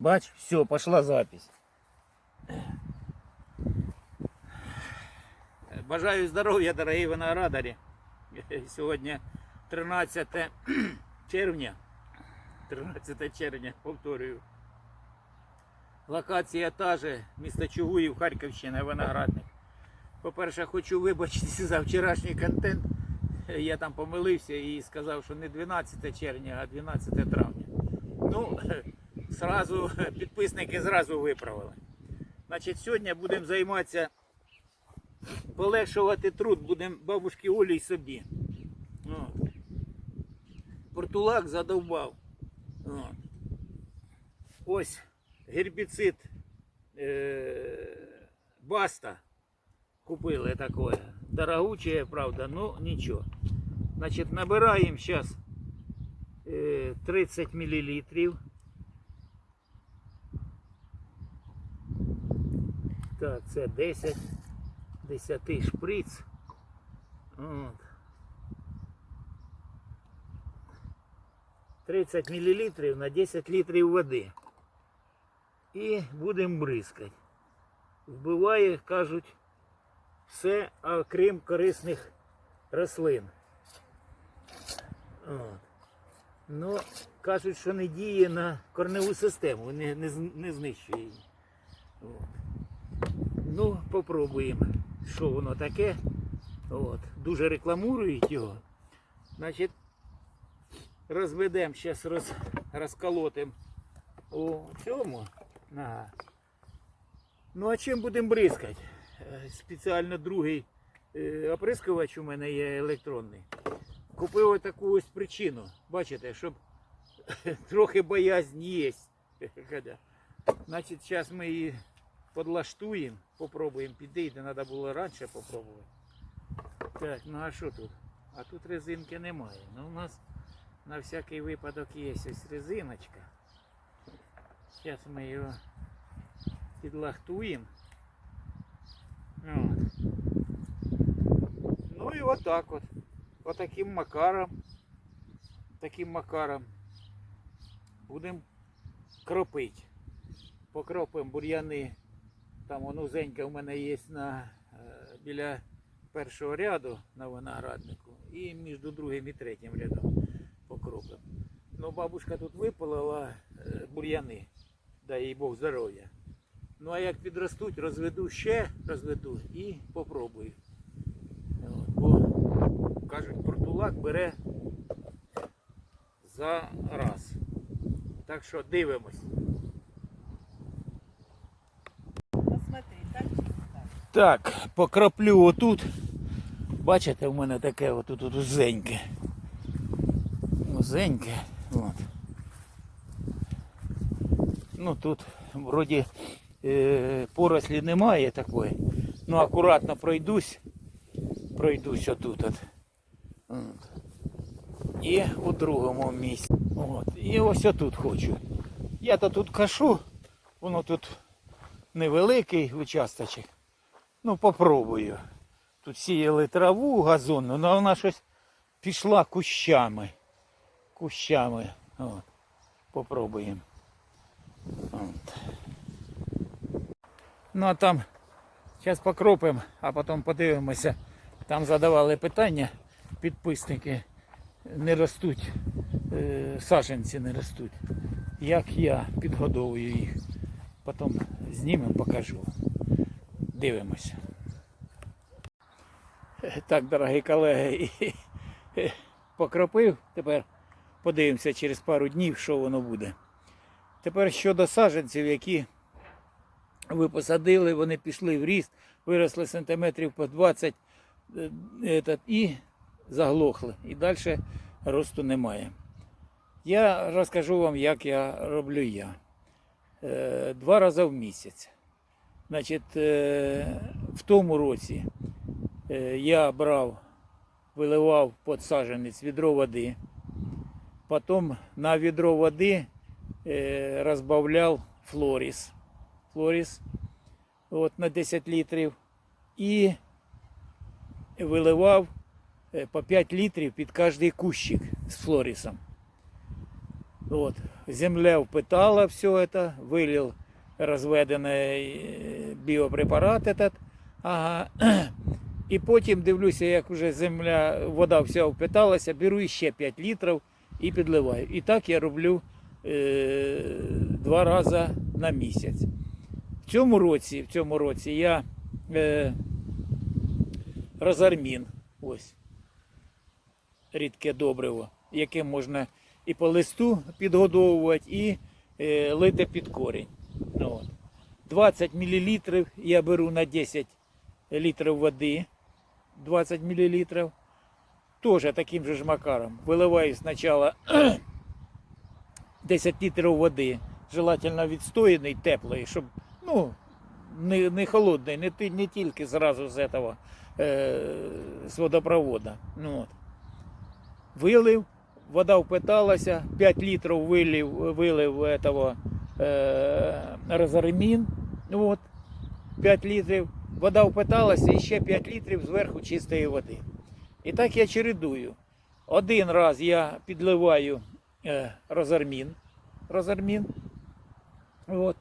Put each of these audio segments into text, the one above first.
Бач, все, пошла запись. Бажаю здоров'я, дорогі виноградарі. Сьогодні 13 червня. 13 червня, повторюю. Локація та же, місто Чугуїв, Харківщина, виноградник. По-перше, хочу вибачитися за вчорашній контент. Я там помилився і сказав, що не 12 червня, а 12 травня. Ну, сразу, підписники зразу виправили. Значить, сьогодні будемо займатися, полегшувати труд, будемо бабушки Олі й собі. От. Портулак задовбав. От. Ось гербіцид е- Баста купили такое. Дорогучее, правда, ну ничего. Значит, набираем сейчас 30 миллилитров. Так, це 10, 10 шприц. От. 30 мл на 10 літрів води. І будемо бризкати. Вбиває, кажуть, все, окрім корисних рослин. От. Ну, кажуть, що не діє на корневу систему, не, не, не знищує її. От. Ну, попробуємо, що воно таке. От. Дуже рекламують його. Значить, розведемо, зараз роз, розколотимо у цьому. Ага. Ну а чим будемо бризкати? Е, Спеціально другий е, оприскувач у мене є електронний. Купив ось таку ось причину. Бачите, щоб трохи боязнь є. Значить, зараз ми її подлаштуємо, попробуємо підійти, треба було раніше попробувати. Так, ну а що тут? А тут резинки немає. Ну у нас на всякий випадок є ось резиночка. Зараз ми його підлахтуємо. От. Ну і отак от. Отаким макаром. Таким макаром будемо кропити. Покропимо бур'яни. Там воно узенька в мене є на, е, біля першого ряду на винограднику і між другим і третім рядом покропимо. Ну, бабушка тут випалила е, бур'яни, дай їй Бог здоров'я. Ну а як підростуть, розведу ще, розведу і попробую. От, бо кажуть, портулак бере за раз. Так що дивимось. Посмотри, так чи не так? Покраплю отут. Бачите, в мене таке отут от узеньке. Узеньке. От. Ну тут вроді е, порослі немає такої. Ну акуратно пройдусь. Пройдусь отут. От. От. І у другому місці. От. І ось отут хочу. Я то тут кашу, воно тут невеликий участочок. Ну, попробую. Тут сіяли траву газонну, але вона щось пішла кущами. Кущами. От. Попробуємо. От. Ну а там зараз покропимо, а потім подивимося. Там задавали питання підписники. Не ростуть, е, саджанці не ростуть. Як я підгодовую їх. Потім знімемо, покажу. Дивимося. Так, дорогі колеги, покропив. Тепер подивимося через пару днів, що воно буде. Тепер щодо саджанців, які ви посадили, вони пішли в ріст, виросли сантиметрів по 20 е, і заглохли. І далі росту немає. Я розкажу вам, як я роблю я. Е, Два рази в місяць. Значить, е, в тому році е, я брав, виливав під саджанець відро води. Потім на відро води е, розбавляв флоріс. Флоріс от, на 10 літрів. І виливав е, по 5 літрів під кожний кущик з флорісом. От. земля впитала все это, вылил Розведений е, біопрепарат этот. Ага. І потім дивлюся, як вже земля, вода вся впиталася, беру ще 5 літрів і підливаю. І так я роблю е, два рази на місяць. В цьому році, в цьому році я е, розармін, ось рідке добриво, яким можна і по листу підгодовувати, і е, лити під корінь. Ну, 20 мл я беру на 10 літрів води. 20 мл. Теж таким же ж макаром. Виливаю спочатку 10 літрів води, желательно відстояний, теплий, щоб ну, не, не холодний, не, не тільки зразу з этого, е, з водопровода. Ну, от. Вилив, вода впиталася, 5 літрів вилив, вилив этого, розаремін, от, 5 літрів, вода впиталася і ще 5 літрів зверху чистої води. І так я чередую. Один раз я підливаю е, розармін, розармін, от,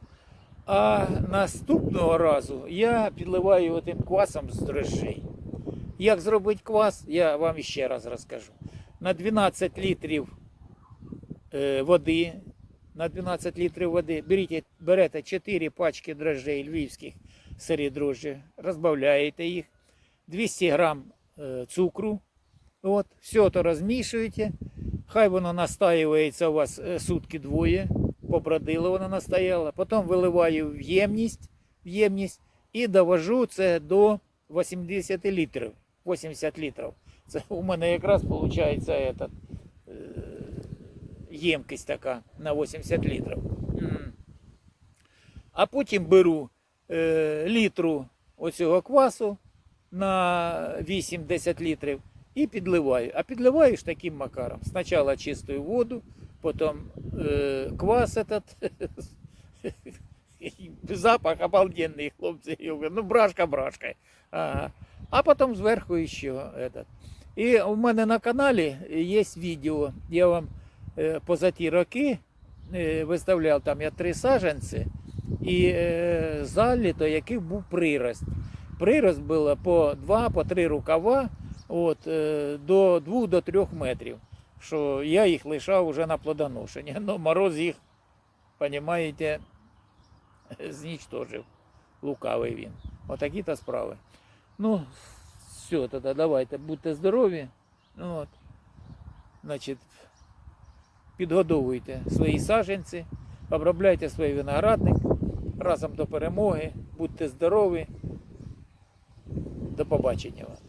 а наступного разу я підливаю отим квасом з дрожжей. Як зробити квас, я вам ще раз розкажу. На 12 літрів е, води, на 12 літрів води. Беріть, берете 4 пачки дрожжей львівських сирі дрожжі, розбавляєте їх, 200 грам е, цукру, от, все то розмішуєте, хай воно настаюється у вас е, сутки двоє, побродило воно настояло, потім виливаю в ємність, в ємність і довожу це до 80 літрів, 80 літрів. Це у мене якраз виходить этот, е, ємкість така на 80 літрів. М. А потім беру е, літру оцього квасу на 8-10 літрів і підливаю. А підливаю ж таким макаром. Спочатку чистую воду, потім е, квас этот. Запах обалденний, хлопці. Я говорю, Ну, брашка брашка. Ага. А потім зверху ще этот. І у мене на каналі є відео. Я вам е, поза ті роки е, виставляв там я три саженці і е, заліто, який був прирост. Прирост було по два, по три рукава от, е, до 2 до 3 метрів. Що я їх лишав вже на плодоношення. Ну, мороз їх, розумієте, знічтожив. Лукавий він. Отакі то справи. Ну, все, тоді давайте, будьте здорові. Ну, От. Значить, підгодовуйте свої саженці, обробляйте свій виноградник. Разом до перемоги. Будьте здорові. До побачення вам.